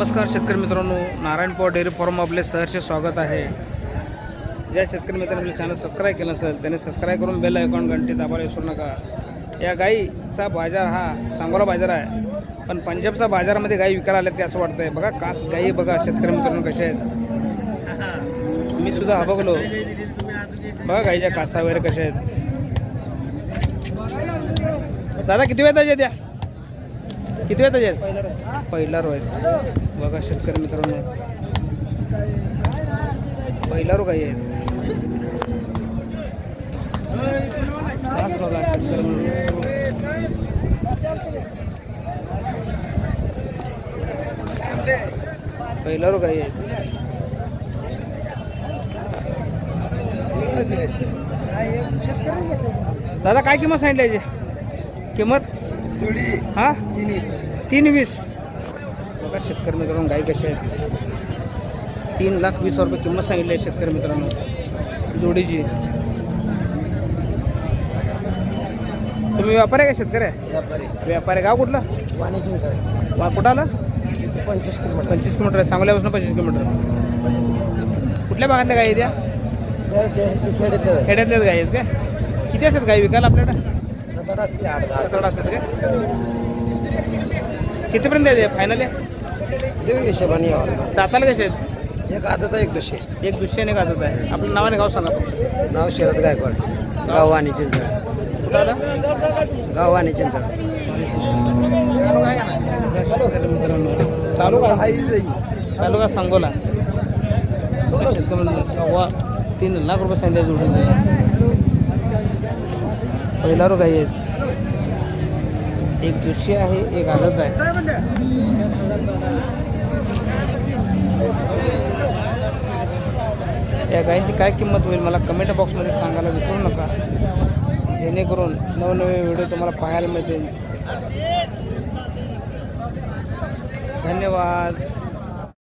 नमस्कार शेतकरी मित्रांनो नारायणपूर डेअरी फॉर्म आपले सहर्ष स्वागत आहे. ज्या शेतकरी मित्रांनी आपले चॅनल सबस्क्राईब केलं असेल त्याने सबस्क्राईब करून बेल आयकॉन घंटी दाबायला विसरू नका. या गाईचा बाजार हा सांगोला बाजार आहे. पण पंजाबचा बाजारामध्ये गाई विकायला आल्यात की असं वाटतंय. बघा कास गाई बघा शेतकरी मित्रांनो कसे आहेत. मी सुद्धा हा बघलो. बघा गाईच्या कासा वगैरे कशा आहेत. दादा किती वेळ द्या किती वेळ आहेत पहिला रो आहेत बघा शेतकरी मित्रांनो. पहिला रो आहेत खास बघा शेतकरी. पहिला रो गाई आहेत दादा काय किंमत सांगितली याची? किंमत? हा? तीन वीस बघा शेतकरी मित्रांनो गाई कशा आहेत? तीन लाख वीस हजार रुपये किंमत सांगितली आहे शेतकरी मित्रांनो. जोडीची. तुम्ही व्यापारी आहे का शेतकरी? आहे व्यापारी. व्यापारी. गाव कुठलं? चिंचड वा कुठं आलं? पंचवीस किलोमीटर. पंचवीस किलोमीटर. आहे सांगोल्यापासून पंचवीस किलोमीटर. कुठल्या भागातल्या गाई आहेत या? खेड्यातलं खेड्यातल्याच गाई आहेत का? किती असतात गाई विकायला आपल्याकडं? सतत असते आठ दहा. सतरा असतात का? कितीपर्यंत आहे फायनल देऊ हिशोबाने यावं दाताला कसे आहेत? एक आदत आहे एक दुसरे. एक दुसऱ्याने गाजत आहे. आपलं नावाने गाव सांगा. नाव शरद गायकवाड. गाव आणि चिंचड कुठं आलं? गाव आणि चिंचड मित्रांनो तालुका तालुका सांगोला. सव्वा तीन लाख रुपये सांगितले जोडून. पहिला रोग आहे. एक दृश्य आहे एक आदत आहे. या गायींची काय किंमत होईल मला कमेंट बॉक्समध्ये सांगायला विसरू नका. जेणेकरून नवनवे व्हिडिओ तुम्हाला पाहायला मिळतील. धन्यवाद.